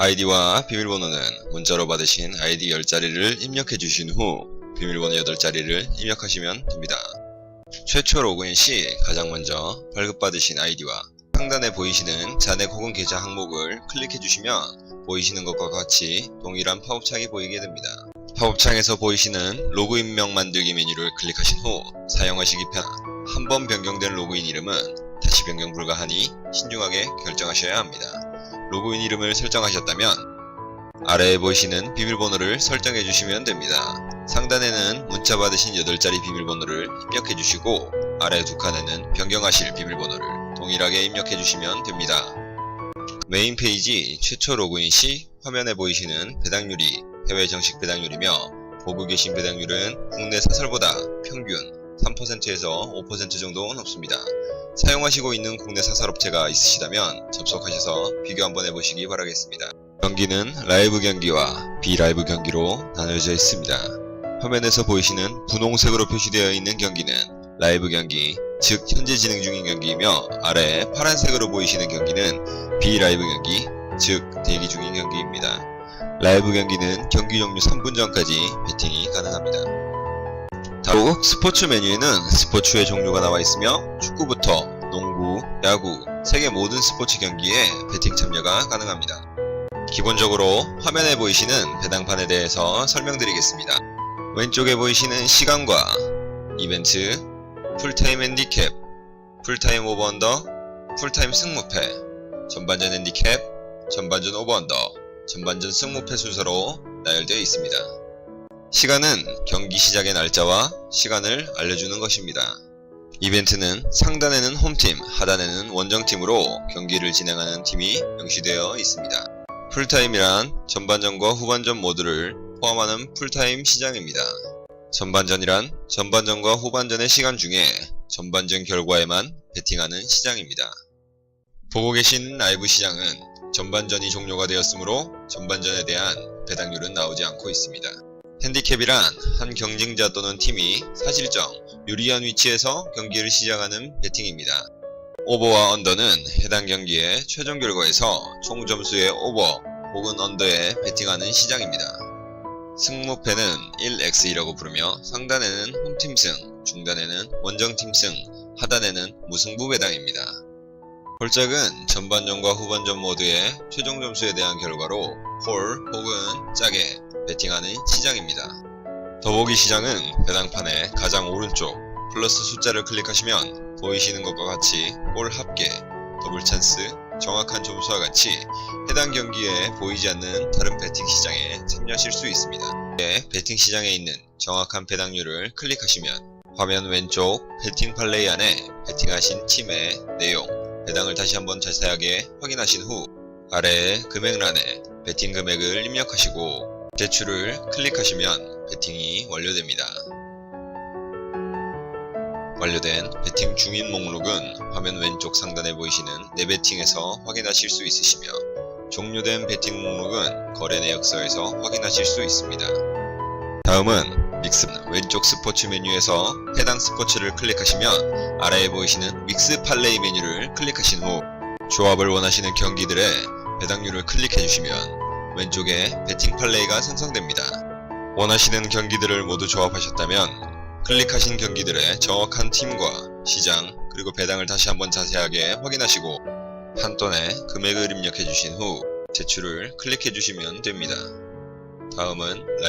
아이디와 비밀번호는 문자로 받으신 아이디 10자리를 입력해 주신 후 비밀번호 8자리를 입력하시면 됩니다. 최초 로그인 시 가장 먼저 발급받으신 아이디와 상단에 보이시는 잔액 혹은 계좌 항목을 클릭해 주시면 보이시는 것과 같이 동일한 팝업창이 보이게 됩니다. 팝업창에서 보이시는 로그인명 만들기 메뉴를 클릭하신 후 사용하시기 편한번 변경된 로그인 이름은 다시 변경 불가하니 신중하게 결정하셔야 합니다. 로그인 이름을 설정하셨다면 아래에 보이시는 비밀번호를 설정해 주시면 됩니다. 상단에는 문자 받으신 8자리 비밀번호를 입력해 주시고 아래 두 칸에는 변경하실 비밀번호를 동일하게 입력해 주시면 됩니다. 메인 페이지 최초 로그인 시 화면에 보이시는 배당률이 해외 정식 배당률이며 보고 계신 배당률은 국내 사설보다 평균 3%에서 5% 정도 높습니다. 사용하시고 있는 국내 사설업체가 있으시다면 접속하셔서 비교 한번 해보시기 바라겠습니다. 경기는 라이브 경기와 비라이브 경기로 나눠져 있습니다. 화면에서 보이시는 분홍색으로 표시되어 있는 경기는 라이브 경기, 즉 현재 진행 중인 경기이며 아래 파란색으로 보이시는 경기는 비라이브 경기, 즉 대기 중인 경기입니다. 라이브 경기는 경기 종료 3분 전까지 배팅이 가능합니다. 다음 스포츠 메뉴에는 스포츠의 종류가 나와 있으며 축구부터 농구, 야구, 세계 모든 스포츠 경기에 배팅 참여가 가능합니다. 기본적으로 화면에 보이시는 배당판에 대해서 설명드리겠습니다. 왼쪽에 보이시는 시간과 이벤트, 풀타임 핸디캡, 풀타임 오버언더, 풀타임 승무패, 전반전 핸디캡, 전반전 오버언더, 전반전 승무패 순서로 나열되어 있습니다. 시간은 경기 시작의 날짜와 시간을 알려주는 것입니다. 이벤트는 상단에는 홈팀, 하단에는 원정팀으로 경기를 진행하는 팀이 명시되어 있습니다. 풀타임이란 전반전과 후반전 모두를 포함하는 풀타임 시장입니다. 전반전이란 전반전과 후반전의 시간 중에 전반전 결과에만 베팅하는 시장입니다. 보고 계신 라이브 시장은 전반전이 종료가 되었으므로 전반전에 대한 배당률은 나오지 않고 있습니다. 핸디캡이란 한 경쟁자 또는 팀이 사실정 유리한 위치에서 경기를 시작하는 배팅입니다. 오버와 언더는 해당 경기의 최종 결과에서 총 점수의 오버 혹은 언더에 배팅하는 시장입니다. 승무패는 1x이라고 부르며 상단에는 홈팀 승, 중단에는 원정팀 승, 하단에는 무승부 배당입니다. 골짝은 전반전과 후반전 모두의 최종 점수에 대한 결과로 홀 혹은 짝에 배팅하는 시장입니다. 더보기 시장은 배당판의 가장 오른쪽 플러스 숫자를 클릭하시면 보이시는 것과 같이 골 합계, 더블 찬스, 정확한 점수와 같이 해당 경기에 보이지 않는 다른 배팅 시장에 참여하실 수 있습니다. 네, 배팅 시장에 있는 정확한 배당률을 클릭하시면 화면 왼쪽 배팅 팔레이 안에 배팅하신 팀의 내용, 배당을 다시 한번 자세하게 확인하신 후 아래 금액란에 배팅 금액을 입력하시고 제출을 클릭하시면 배팅이 완료됩니다. 완료된 배팅 중인 목록은 화면 왼쪽 상단에 보이시는 내 배팅에서 확인하실 수 있으시며 종료된 배팅 목록은 거래 내역서에서 확인하실 수 있습니다. 다음은 믹스 왼쪽 스포츠 메뉴에서 해당 스포츠를 클릭하시면 아래에 보이시는 믹스 팔레이 메뉴를 클릭하신 후 조합을 원하시는 경기들의 배당률을 클릭해 주시면 왼쪽에 배팅 팔레이가 생성됩니다. 원하시는 경기들을 모두 조합하셨다면 클릭하신 경기들의 정확한 팀과 시장 그리고 배당을 다시 한번 자세하게 확인하시고 판돈에 금액을 입력해 주신 후 제출을 클릭해 주시면 됩니다. 다음은